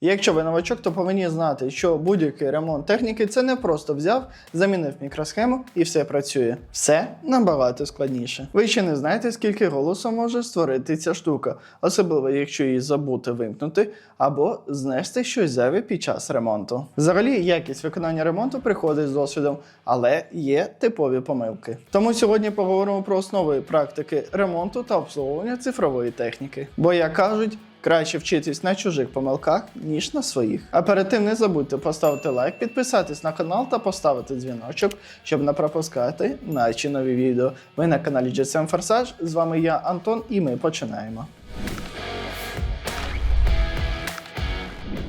Якщо ви новачок, то повинні знати, що будь-який ремонт техніки це не просто взяв, замінив мікросхему і все працює. Все набагато складніше. Ви ще не знаєте, скільки голосу може створити ця штука, особливо якщо її забути вимкнути або знести щось зайве під час ремонту. Взагалі, якість виконання ремонту приходить з досвідом, але є типові помилки. Тому сьогодні поговоримо про основи практики ремонту та обслуговування цифрової техніки. Бо як кажуть. Краще вчитись на чужих помилках, ніж на своїх. А перед тим не забудьте поставити лайк, підписатись на канал та поставити дзвіночок, щоб не пропускати наші нові відео. Ви на каналі GSM Форсаж. З вами я, Антон, і ми починаємо.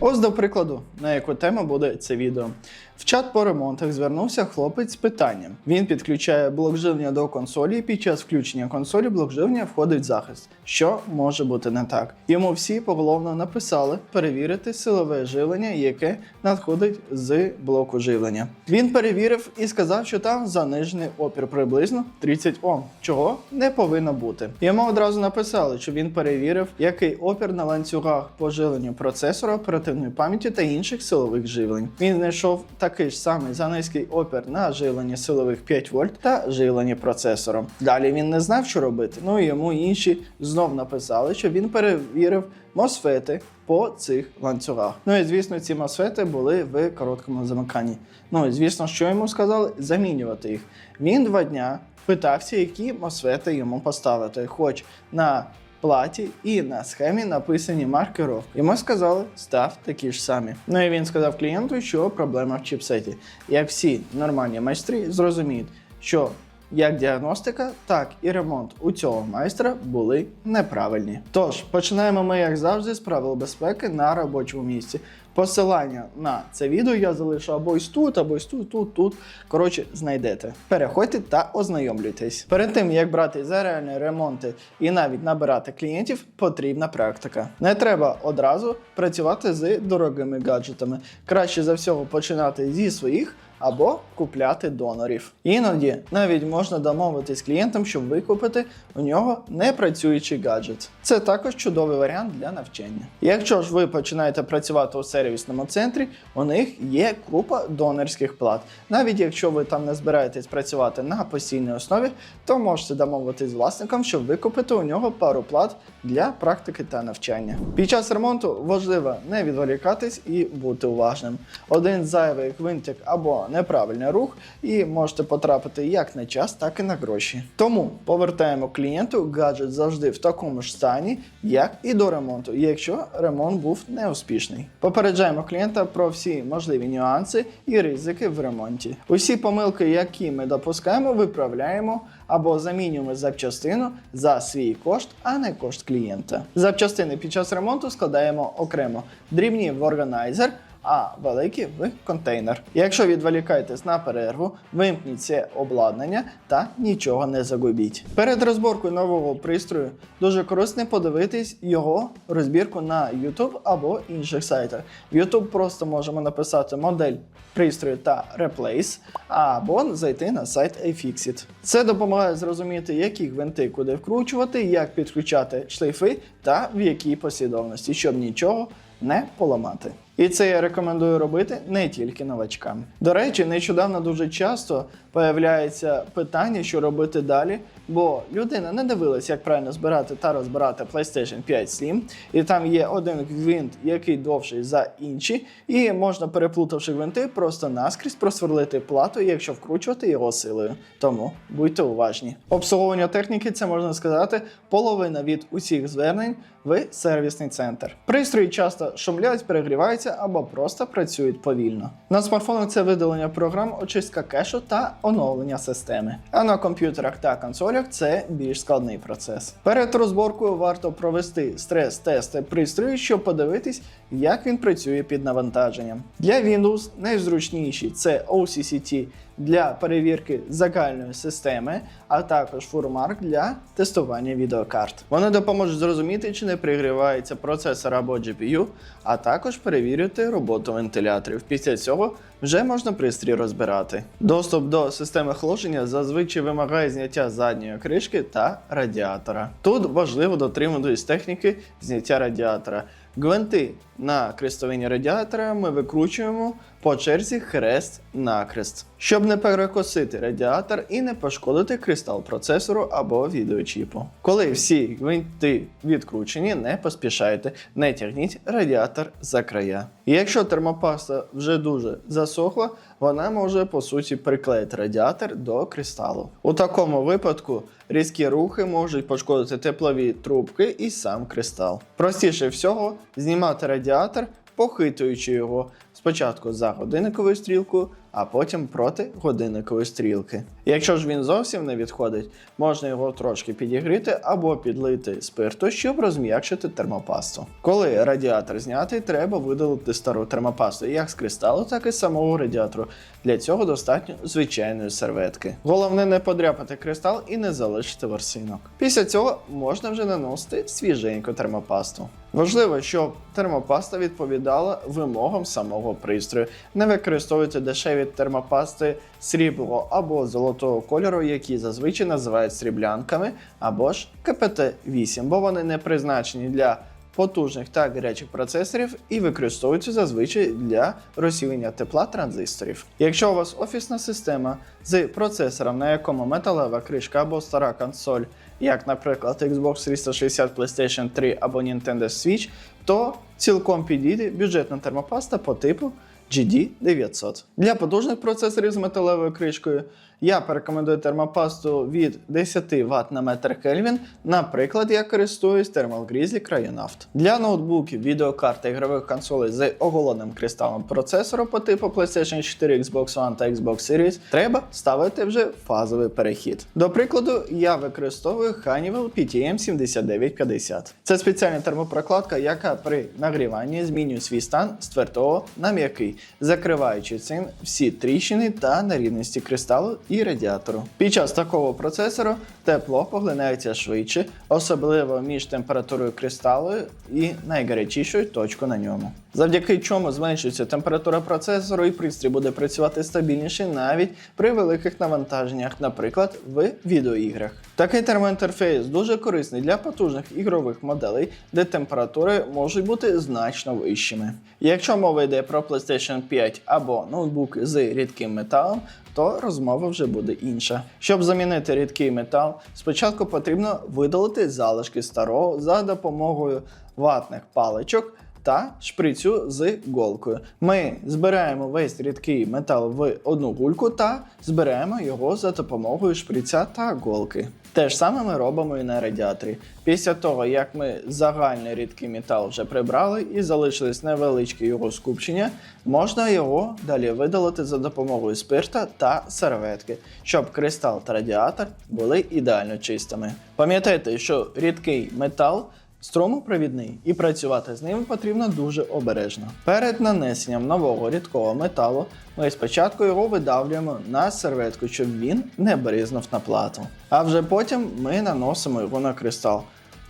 Ось до прикладу, на яку тему буде це відео. В чат по ремонтах звернувся хлопець з питанням. Він підключає блок живлення до консолі, і під час включення консолі блок живлення входить в захист. Що може бути не так? Йому всі поголовно написали перевірити силове живлення, яке надходить з блоку живлення. Він перевірив і сказав, що там занижений опір приблизно 30 Ом, чого не повинно бути. Йому одразу написали, що він перевірив, який опір на ланцюгах по живленню процесора, оперативної пам'яті та інших силових живлень. Він знайшов такий ж самий за низький опір на живлення силових 5 вольт та живлення процесором. Далі він не знав, що робити. Ну і йому інші знов написали, що він перевірив мосфети по цих ланцюгах. Ну і звісно, ці мосфети були в короткому замиканні. Ну і звісно, що йому сказали замінювати їх. Він два дня питався, які мосфети йому поставити, хоч на платі і на схемі написані маркировки. Йому сказали, став такі ж самі. Ну і він сказав клієнту, що проблема в чіпсеті. Як всі нормальні майстри зрозуміють, що як діагностика, так і ремонт у цього майстра були неправильні. Тож починаємо ми, як завжди, з правил безпеки на робочому місці. Посилання на це відео я залишу або ось тут, або ось тут, тут, тут. Коротше, знайдете. Переходьте та ознайомлюйтесь. Перед тим як брати за реальні ремонти і навіть набирати клієнтів, потрібна практика. Не треба одразу працювати з дорогими гаджетами. Краще за всього починати зі своїх або купляти донорів. Іноді навіть можна домовитись з клієнтом, щоб викупити у нього непрацюючий гаджет. Це також чудовий варіант для навчання. Якщо ж ви починаєте працювати у сервісному центрі, у них є купа донорських плат. Навіть якщо ви там не збираєтесь працювати на постійній основі, то можете домовитись з власником, щоб викупити у нього пару плат для практики та навчання. Під час ремонту важливо не відволікатись і бути уважним. Один зайвий гвинтик або неправильний рух, і можете потрапити як на час, так і на гроші. Тому повертаємо клієнту гаджет завжди в такому ж стані, як і до ремонту, якщо ремонт був неуспішний. Попереджаємо клієнта про всі можливі нюанси і ризики в ремонті. Усі помилки, які ми допускаємо, виправляємо або замінюємо запчастину за свій кошт, а не кошт клієнта. Запчастини під час ремонту складаємо окремо дрібні в органайзер. А великі в контейнер. Якщо відволікаєтесь на перерву, вимкніть це обладнання та нічого не загубіть. Перед розборкою нового пристрою дуже корисно подивитись його розбірку на YouTube або інших сайтах. В YouTube просто можемо написати модель пристрою та Replace, або зайти на сайт iFixit. Це допомагає зрозуміти, які гвинти куди вкручувати, як підключати шлейфи та в якій послідовності, щоб нічого не поламати. І це я рекомендую робити не тільки новачкам. До речі, нещодавно дуже часто появляється питання, що робити далі, бо людина не дивилась, як правильно збирати та розбирати PlayStation 5 Slim, і там є один гвинт, який довший за інші, і можна, переплутавши гвинти, просто наскрізь просверлити плату, якщо вкручувати його силою. Тому будьте уважні. Обслуговування техніки це можна сказати половина від усіх звернень в сервісний центр. Пристрої часто шумлять, перегріваються або просто працюють повільно. На смартфонах це видалення програм, очистка кешу та оновлення системи. А на комп'ютерах та консолях це більш складний процес. Перед розборкою варто провести стрес-тести пристрою, щоб подивитись, як він працює під навантаженням. Для Windows найзручніші це OCCT для перевірки загальної системи, а також FurMark для тестування відеокарт. Вони допоможуть зрозуміти, чи не пригрівається процесор або GPU, а також перевірити роботу вентиляторів. Після цього вже можна пристрій розбирати. Доступ до системи охолодження зазвичай вимагає зняття задньої кришки та радіатора. Тут важливо дотримуватись техніки зняття радіатора. Гвинти на крестовині радіатора ми викручуємо по черзі хрест накрест, щоб не перекосити радіатор і не пошкодити кристал процесору або відеочіпу. Коли всі гвинти відкручені, не поспішайте, не тягніть радіатор за края. І якщо термопаста вже дуже засохла, вона може по суті приклеїти радіатор до кристалу. У такому випадку різкі рухи можуть пошкодити теплові трубки і сам кристал. Простіше всього знімати радіатор, похитуючи його спочатку за годинниковою стрілкою, а потім проти годинникової стрілки. Якщо ж він зовсім не відходить, можна його трошки підігріти або підлити спирту, щоб розм'якшити термопасту. Коли радіатор знятий, треба видалити стару термопасту як з кристалу, так і з самого радіатору. Для цього достатньо звичайної серветки. Головне не подряпати кристал і не залишити ворсинок. Після цього можна вже наносити свіженьку термопасту. Важливо, щоб термопаста відповідала вимогам самого пристрою. Не використовуйте дешеві термопасти сріблого або золотого кольору, які зазвичай називають сріблянками, або ж КПТ-8, бо вони не призначені для потужних та гарячих процесорів і використовуються зазвичай для розсіювання тепла транзисторів. Якщо у вас офісна система з процесором, на якому металева кришка або стара консоль, як, наприклад, Xbox 360, PlayStation 3 або Nintendo Switch, то цілком підійде бюджетна термопаста по типу GD900. Для потужних процесорів з металевою кришкою я порекомендую термопасту від 10 Вт на метр Кельвін. Наприклад, я користуюсь Thermal Grizzly Cryonaft. Для ноутбуків, відеокарт та ігрових консолей з оголеним кристалом процесору по типу PlayStation 4, Xbox One та Xbox Series треба ставити вже фазовий перехід. До прикладу, я використовую Honeywell PTM 7950. Це спеціальна термопрокладка, яка при нагріванні змінює свій стан з твердого на м'який, закриваючи цим всі тріщини та нерівності кристалу і радіатору. Під час такого процесору тепло поглинається швидше, особливо між температурою кристалу і найгарячішою точкою на ньому. Завдяки чому зменшується температура процесору і пристрій буде працювати стабільніше навіть при великих навантаженнях, наприклад, в відеоіграх. Такий термоінтерфейс дуже корисний для потужних ігрових моделей, де температури можуть бути значно вищими. Якщо мова йде про PlayStation 5 або ноутбук з рідким металом, то розмова вже буде інша. Щоб замінити рідкий метал, спочатку потрібно видалити залишки старого за допомогою ватних паличок та шприцю з голкою. Ми збираємо весь рідкий метал в одну гульку та збираємо його за допомогою шприця та голки. Те ж саме ми робимо і на радіаторі. Після того, як ми загальний рідкий метал вже прибрали і залишились невеличкі його скупчення, можна його далі видалити за допомогою спирта та серветки, щоб кристал та радіатор були ідеально чистими. Пам'ятайте, що рідкий метал струмопровідний і працювати з ним потрібно дуже обережно. Перед нанесенням нового рідкого металу ми спочатку його видавлюємо на серветку, щоб він не бризнув на плату. А вже потім ми наносимо його на кристал.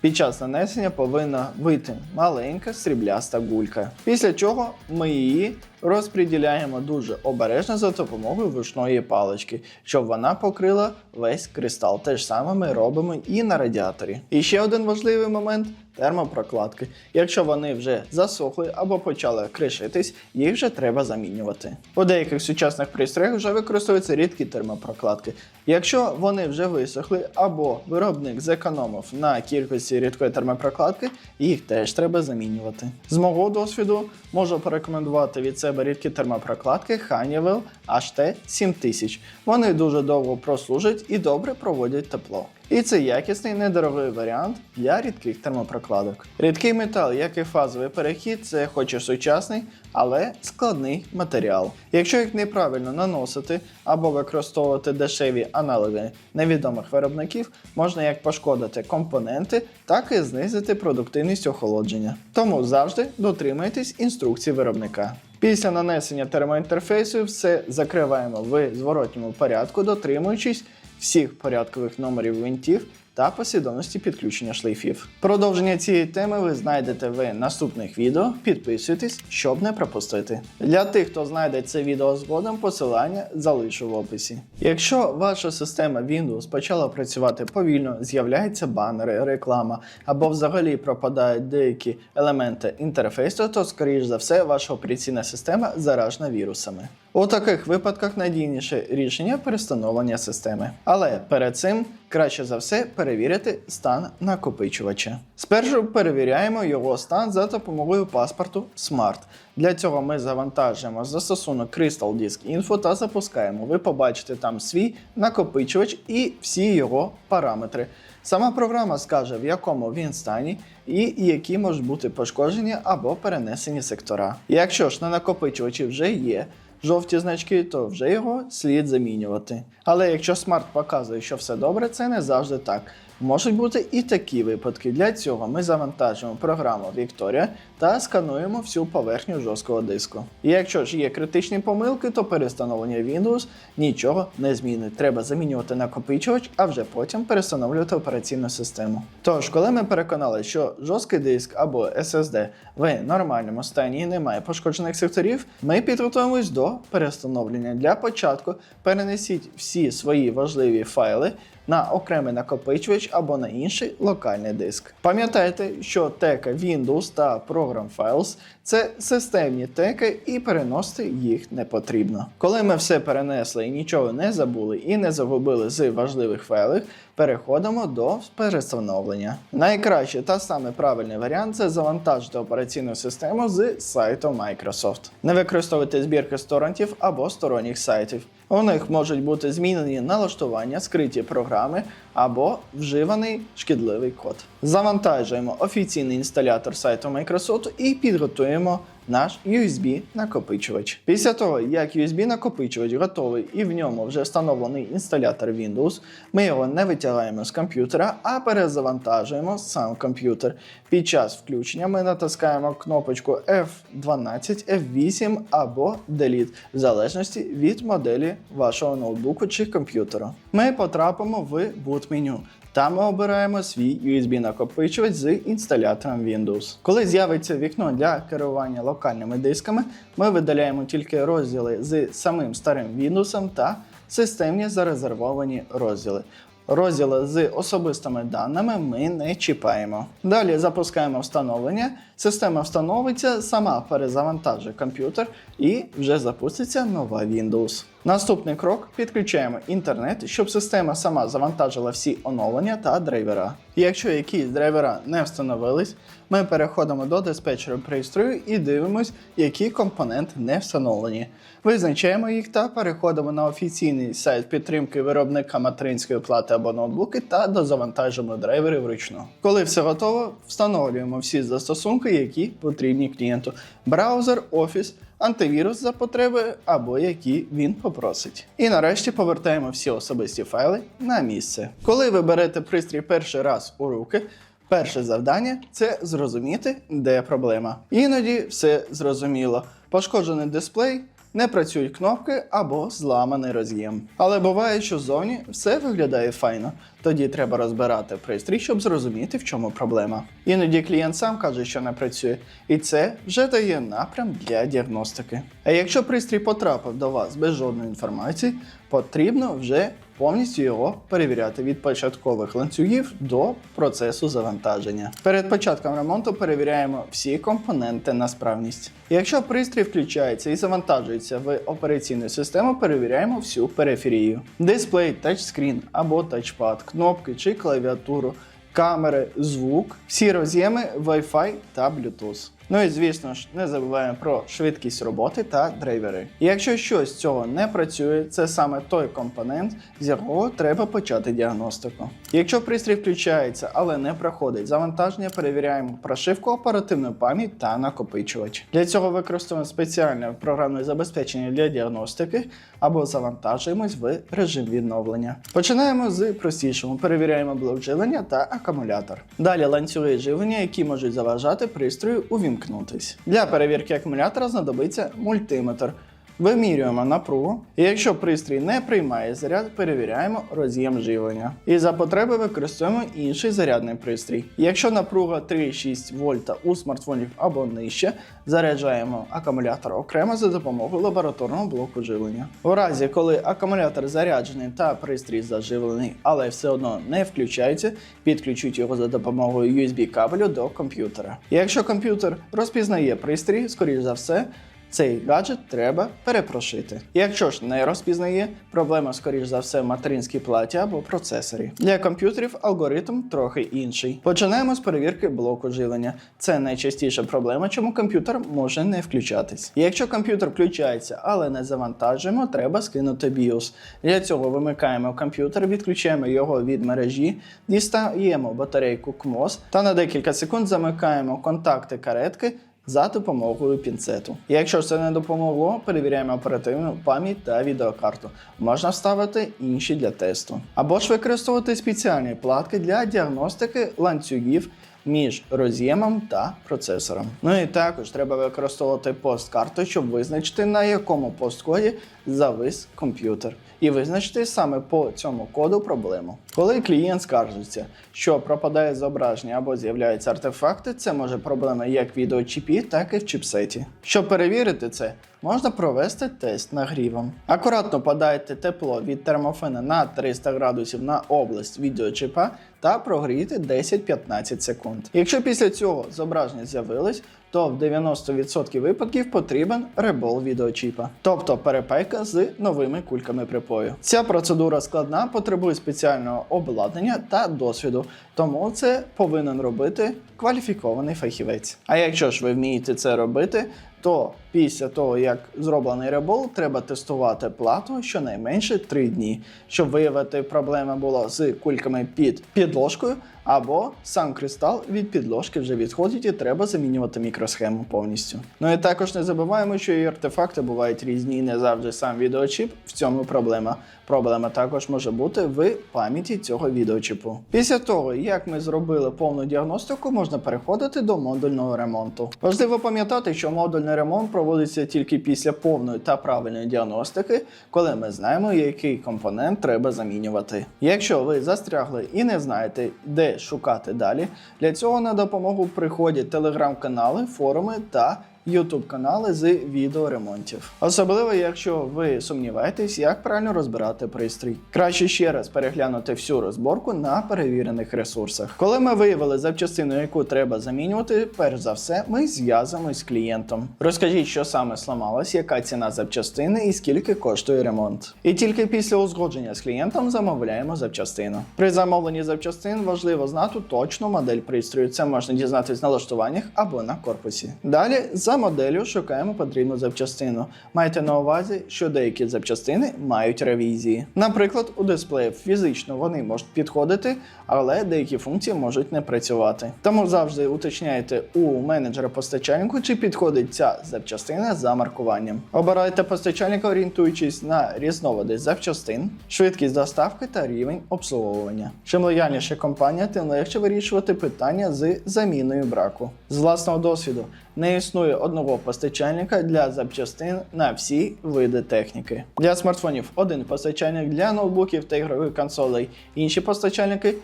Під час нанесення повинна вийти маленька срібляста гулька. Після чого ми її розподіляємо дуже обережно за допомогою вишної палички, щоб вона покрила весь кристал. Те ж саме ми робимо і на радіаторі. І ще один важливий момент термопрокладки. Якщо вони вже засохли або почали кришитись, їх вже треба замінювати. У деяких сучасних пристроях вже використовуються рідкі термопрокладки. Якщо вони вже висохли або виробник зекономив на кількості рідкої термопрокладки, їх теж треба замінювати. З мого досвіду можу порекомендувати від себе рідкі термопрокладки Honeywell HT7000. Вони дуже довго прослужать і добре проводять тепло. І це якісний недорогий варіант для рідких термопрокладок. Рідкий метал, як і фазовий перехід, це хоч і сучасний, але складний матеріал. Якщо їх неправильно наносити або використовувати дешеві аналоги невідомих виробників, можна як пошкодити компоненти, так і знизити продуктивність охолодження. Тому завжди дотримуйтесь інструкцій виробника. Після нанесення термоінтерфейсу все закриваємо в зворотньому порядку, дотримуючись всіх порядкових номерів винтів та послідовності підключення шлейфів. Продовження цієї теми ви знайдете в наступних відео. Підписуйтесь, щоб не пропустити. Для тих, хто знайде це відео згодом, посилання залишу в описі. Якщо ваша система Windows почала працювати повільно, з'являються банери, реклама або взагалі пропадають деякі елементи інтерфейсу, то скоріш за все ваша операційна система заражена вірусами. У таких випадках надійніше рішення перестановлення системи. Але перед цим краще за все перевірити стан накопичувача. Спершу перевіряємо його стан за допомогою паспорту Smart. Для цього ми завантажуємо застосунок Crystal Disk Info та запускаємо. Ви побачите там свій накопичувач і всі його параметри. Сама програма скаже, в якому він стані і які можуть бути пошкоджені або перенесені сектора. Якщо ж на накопичувачі вже є жовті значки, то вже його слід замінювати. Але якщо смарт показує, що все добре, це не завжди так. Можуть бути і такі випадки. Для цього ми завантажуємо програму Victoria та скануємо всю поверхню жорсткого диску. І якщо ж є критичні помилки, то перестановлення Windows нічого не змінить. Треба замінювати накопичувач, а вже потім перестановлювати операційну систему. Тож, коли ми переконали, що жорсткий диск або SSD в нормальному стані і немає пошкоджених секторів, ми підготуємось до перестановлення. Для початку перенесіть всі свої важливі файли на окремий накопичувач або на інший локальний диск. Пам'ятайте, що тека Windows та Program Files це системні теки і переносити їх не потрібно. Коли ми все перенесли і нічого не забули і не загубили з важливих файлів, переходимо до перестановлення. Найкраще та саме правильний варіант це завантажити операційну систему з сайту Microsoft. Не використовуйте збірки з торрентів або сторонніх сайтів. У них можуть бути змінені налаштування, скриті програми або вживаний шкідливий код. Завантажуємо офіційний інсталятор сайту Microsoft і підготуємо наш USB накопичувач. Після того, як USB накопичувач готовий і в ньому вже встановлений інсталятор Windows, ми його не витягаємо з комп'ютера, а перезавантажуємо сам комп'ютер. Під час включення ми натискаємо кнопочку F12, F8 або Delete, в залежності від моделі вашого ноутбуку чи комп'ютера. Ми потрапимо в boot меню. Там ми обираємо свій USB-накопичувач з інсталятором Windows. Коли з'явиться вікно для керування локальними дисками, ми видаляємо тільки розділи з самим старим Windows та системні зарезервовані розділи. Розділи з особистими даними ми не чіпаємо. Далі запускаємо встановлення. Система встановиться, сама перезавантажує комп'ютер і вже запуститься нова Windows. Наступний крок підключаємо інтернет, щоб система сама завантажила всі оновлення та драйвера. Якщо якісь драйвера не встановились, ми переходимо до диспетчера пристрою і дивимось, які компоненти не встановлені. Визначаємо їх та переходимо на офіційний сайт підтримки виробника материнської плати або ноутбуки та дозавантажуємо драйвери вручну. Коли все готово, встановлюємо всі застосунки, які потрібні клієнту: браузер, офіс антивірус за потреби або які він попросить. І нарешті повертаємо всі особисті файли на місце. Коли ви берете пристрій перший раз у руки, перше завдання це зрозуміти, де проблема. Іноді все зрозуміло. Пошкоджений дисплей. Не працюють кнопки або зламаний роз'єм. Але буває, що ззовні все виглядає файно. Тоді треба розбирати пристрій, щоб зрозуміти, в чому проблема. Іноді клієнт сам каже, що не працює, і це вже дає напрям для діагностики. А якщо пристрій потрапив до вас без жодної інформації, потрібно вже повністю його перевіряти від початкових ланцюгів до процесу завантаження. Перед початком ремонту перевіряємо всі компоненти на справність. Якщо пристрій включається і завантажується в операційну систему, перевіряємо всю периферію: дисплей, тачскрін або тачпад, кнопки чи клавіатуру, камери, звук, всі роз'єми Wi-Fi та Bluetooth. Ну і звісно ж, не забуваємо про швидкість роботи та драйвери. І якщо щось з цього не працює, це саме той компонент, з якого треба почати діагностику. Якщо пристрій включається, але не проходить завантаження, перевіряємо прошивку, оперативну пам'ять та накопичувач. Для цього використовуємо спеціальне програмне забезпечення для діагностики або завантажуємось в режим відновлення. Починаємо з простішого. Перевіряємо блок живлення та акумулятор. Далі ланцюги живлення, які можуть заважати пристрою увімкнутись. Для перевірки акумулятора знадобиться мультиметр. Вимірюємо напругу, і якщо пристрій не приймає заряд, перевіряємо роз'єм живлення. І за потреби використовуємо інший зарядний пристрій. Якщо напруга 3,6 вольта у смартфонів або нижче, заряджаємо акумулятор окремо за допомогою лабораторного блоку живлення. У разі, коли акумулятор заряджений та пристрій заживлений, але все одно не включається, підключіть його за допомогою USB кабелю до комп'ютера. Якщо комп'ютер розпізнає пристрій, скоріш за все. Цей гаджет треба перепрошити. Якщо ж не розпізнає, проблема скоріш за все в материнській платі або процесорі. Для комп'ютерів алгоритм трохи інший. Починаємо з перевірки блоку живлення. Це найчастіша проблема, чому комп'ютер може не включатись. Якщо комп'ютер включається, але не завантажуємо, треба скинути BIOS. Для цього вимикаємо комп'ютер, відключаємо його від мережі, дістаємо батарейку КМОС та на декілька секунд замикаємо контакти каретки за допомогою пінцету. Якщо це не допомогло, перевіряємо оперативну пам'ять та відеокарту. Можна вставити інші для тесту. Або ж використовувати спеціальні платки для діагностики ланцюгів між роз'ємом та процесором. Ну і також треба використовувати посткарту, щоб визначити на якому посткоді завис комп'ютер. І визначити саме по цьому коду проблему. Коли клієнт скаржиться, що пропадає зображення або з'являються артефакти, це може проблема як в відеочіпі, так і в чіпсеті. Щоб перевірити це, можна провести тест нагрівом. Акуратно подайте тепло від термофена на 300 градусів на область відеочіпа та прогрійте 10-15 секунд. Якщо після цього зображення з'явилось, то в 90% випадків потрібен ребол відеочіпа, тобто перепайка з новими кульками припою. Ця процедура складна, потребує спеціального обладнання та досвіду, тому це повинен робити кваліфікований фахівець. А якщо ж ви вмієте це робити, то після того, як зроблений ребол, треба тестувати плату щонайменше 3 дні, щоб виявити проблема була з кульками під підложкою, або сам кристал від підложки вже відходить і треба замінювати мікросхему повністю. Ну і також не забуваємо, що і артефакти бувають різні, і не завжди сам відеочіп. В цьому проблема. Проблема також може бути в пам'яті цього відеочіпу. Після того, як ми зробили повну діагностику, можна переходити до модульного ремонту. Важливо пам'ятати, що модульний ремонт проводиться тільки після повної та правильної діагностики, коли ми знаємо, який компонент треба замінювати. Якщо ви застрягли і не знаєте, де шукати далі, для цього на допомогу приходять телеграм-канали, форуми та YouTube канали з відеоремонтів. Особливо, якщо ви сумніваєтесь, як правильно розбирати пристрій. Краще ще раз переглянути всю розборку на перевірених ресурсах. Коли ми виявили запчастину, яку треба замінювати, перш за все, ми зв'язуємось з клієнтом. Розкажіть, що саме сламалось, яка ціна запчастини і скільки коштує ремонт. І тільки після узгодження з клієнтом замовляємо запчастину. При замовленні запчастин важливо знати точну модель пристрою. Це можна дізнатись в налаштуваннях або на корпусі. Далі за моделлю шукаємо потрібну запчастину. Майте на увазі, що деякі запчастини мають ревізії. Наприклад, у дисплеї фізично вони можуть підходити, але деякі функції можуть не працювати. Тому завжди уточняйте у менеджера постачальнику, чи підходить ця запчастина за маркуванням. Обирайте постачальника, орієнтуючись на різновиди запчастин, швидкість доставки та рівень обслуговування. Чим лояльніша компанія, тим легше вирішувати питання з заміною браку. З власного досвіду не існує одного постачальника для запчастин на всі види техніки. Для смартфонів один постачальник, для ноутбуків та ігрових консолей інші постачальники.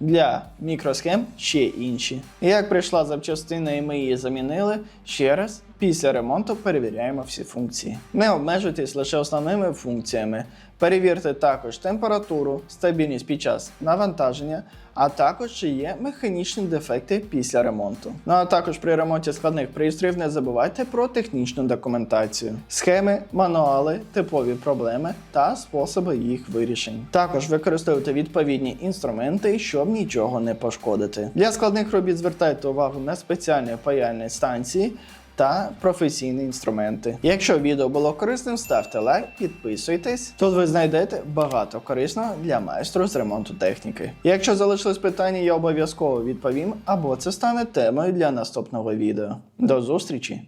Для мікросхем ще інші. Як прийшла запчастина і ми її замінили, ще раз після ремонту перевіряємо всі функції. Не обмежуйтесь лише основними функціями. Перевірте також температуру, стабільність під час навантаження, а також чи є механічні дефекти після ремонту. Ну а також при ремонті складних пристроїв не забувайте про технічну документацію, схеми, мануали, типові проблеми та способи їх вирішень. Також використовуйте відповідні інструменти, щоб нічого не пошкодити. Для складних робіт звертайте увагу на спеціальні паяльні станції та професійні інструменти. Якщо відео було корисним, ставте лайк, підписуйтесь. Тут ви знайдете багато корисного для майстру з ремонту техніки. Якщо залишились питання, я обов'язково відповім, або це стане темою для наступного відео. До зустрічі!